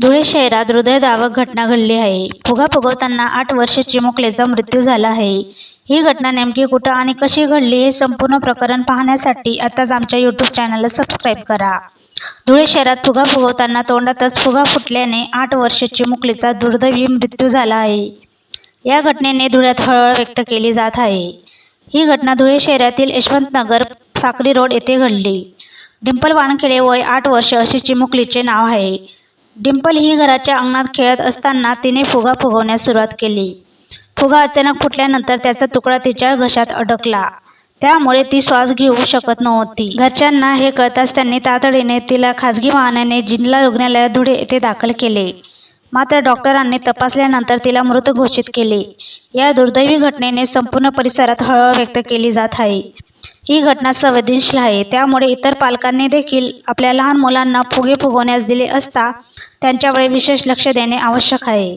धुळे शहरात हृदयद्रावक घटना घडली आहे. फुगा फुगवताना आठ वर्ष चिमुकलेचा मृत्यू झाला आहे. ही घटना नेमकी कुठं आणि कशी घडली हे संपूर्ण प्रकरण पाहण्यासाठी आताच आमच्या यूट्यूब चॅनलला सबस्क्राईब करा. धुळे शहरात फुगा फुगवताना तोंडातच फुगा फुटल्याने आठ वर्ष चिमुकलीचा दुर्दैवी मृत्यू झाला आहे. या घटनेने धुळ्यात हळहळ व्यक्त केली जात आहे. ही घटना धुळे शहरातील यशवंतनगर साक्री रोड येथे घडली. डिंपल वानखेडे वय आठ वर्ष असे चिमुकलीचे नाव आहे. डिंपल ही घराच्या अंगणात खेळत असताना तिने फुगा फुगवण्यास सुरुवात केली. फुगा अचानक फुटल्यानंतर त्याचा तुकडा तिच्या घशात अडकला. त्यामुळे ती श्वास घेऊ शकत नव्हती. घरच्यांना हे कळताच त्यांनी तातडीने तिला खाजगी वाहनाने जिल्हा रुग्णालयात धुळे येथे दाखल केले. मात्र डॉक्टरांनी तपासल्यानंतर तिला मृत घोषित केले. या दुर्दैवी घटनेने संपूर्ण परिसरात हळहळ व्यक्त केली जात आहे. ही घटना संवेदनशील आहे. त्यामुळे इतर पालकांनी देखील आपल्या लहान मुलांना फुगे फुगवण्यास दिले असता त्यांच्याकडे विशेष लक्ष देणे आवश्यक आहे.